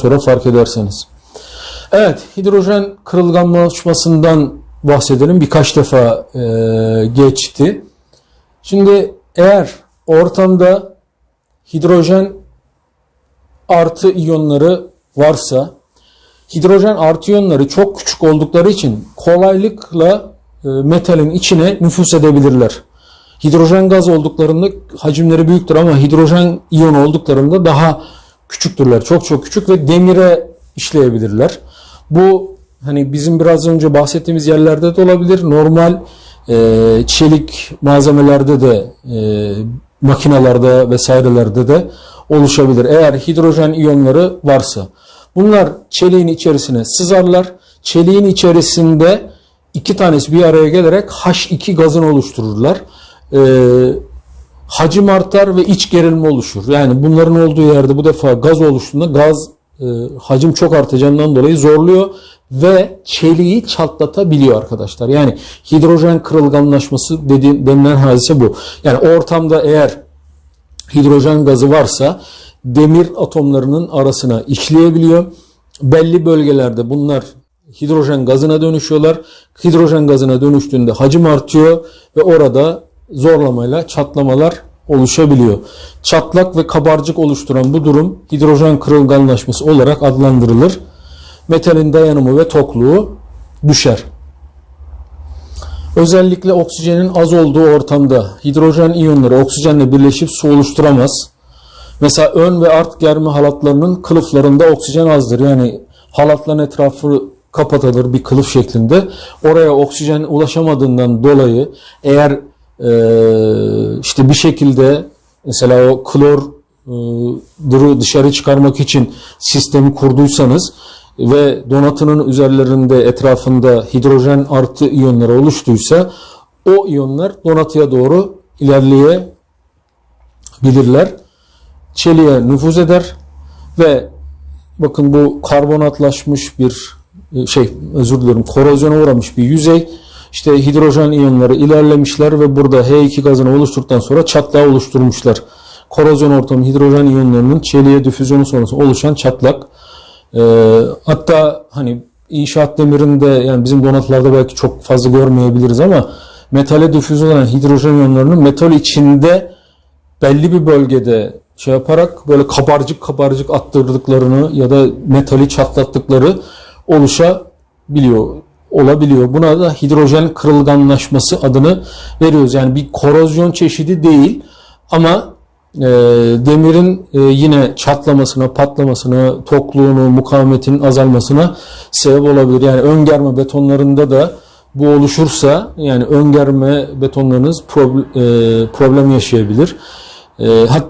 sonra fark ederseniz. Evet, hidrojen kırılganlaşmasından bahsedelim. Birkaç defa e, geçti. Şimdi eğer ortamda hidrojen artı iyonları varsa, hidrojen artı iyonları çok küçük oldukları için kolaylıkla e, metalin içine nüfus edebilirler. Hidrojen gaz olduklarında hacimleri büyüktür ama hidrojen iyon olduklarında daha küçüktürler. Çok çok küçük ve demire işleyebilirler. Bu hani bizim biraz önce bahsettiğimiz yerlerde de olabilir. Normal e, çelik malzemelerde de e, makinalarda vesairelerde de oluşabilir. Eğer hidrojen iyonları varsa. Bunlar çeliğin içerisine sızarlar. Çeliğin içerisinde iki tanesi bir araya gelerek H2 gazını oluştururlar. Ee, hacim artar ve iç gerilme oluşur. Yani bunların olduğu yerde bu defa gaz oluştuğunda gaz e, hacim çok artacağından dolayı zorluyor ve çeliği çatlatabiliyor arkadaşlar. Yani hidrojen kırılganlaşması dediğim, denilen hadise bu. Yani ortamda eğer hidrojen gazı varsa demir atomlarının arasına işleyebiliyor. Belli bölgelerde bunlar hidrojen gazına dönüşüyorlar. Hidrojen gazına dönüştüğünde hacim artıyor ve orada zorlamayla çatlamalar oluşabiliyor. Çatlak ve kabarcık oluşturan bu durum hidrojen kırılganlaşması olarak adlandırılır. Metalin dayanımı ve tokluğu düşer. Özellikle oksijenin az olduğu ortamda hidrojen iyonları oksijenle birleşip su oluşturamaz. Mesela ön ve art germe halatlarının kılıflarında oksijen azdır. Yani halatların etrafı kapatılır bir kılıf şeklinde. Oraya oksijen ulaşamadığından dolayı eğer işte bir şekilde mesela o klor e, dışarı çıkarmak için sistemi kurduysanız ve donatının üzerlerinde etrafında hidrojen artı iyonları oluştuysa o iyonlar donatıya doğru ilerleyebilirler. Çeliğe nüfuz eder ve bakın bu karbonatlaşmış bir e, şey özür dilerim korozyona uğramış bir yüzey. İşte hidrojen iyonları ilerlemişler ve burada H2 gazını oluşturduktan sonra çatlağı oluşturmuşlar. Korozyon ortamı hidrojen iyonlarının çeliğe difüzyonu sonrası oluşan çatlak. Ee, hatta hani inşaat demirinde yani bizim donatılarda belki çok fazla görmeyebiliriz ama metale difüz olan hidrojen iyonlarının metal içinde belli bir bölgede şey yaparak böyle kabarcık kabarcık attırdıklarını ya da metali çatlattıkları oluşabiliyor olabiliyor. Buna da hidrojen kırılganlaşması adını veriyoruz. Yani bir korozyon çeşidi değil ama e, demirin e, yine çatlamasına, patlamasına, tokluğunu, mukavemetinin azalmasına sebep olabilir. Yani öngerme betonlarında da bu oluşursa yani öngerme betonlarınız problem, e, problem yaşayabilir. E, hatta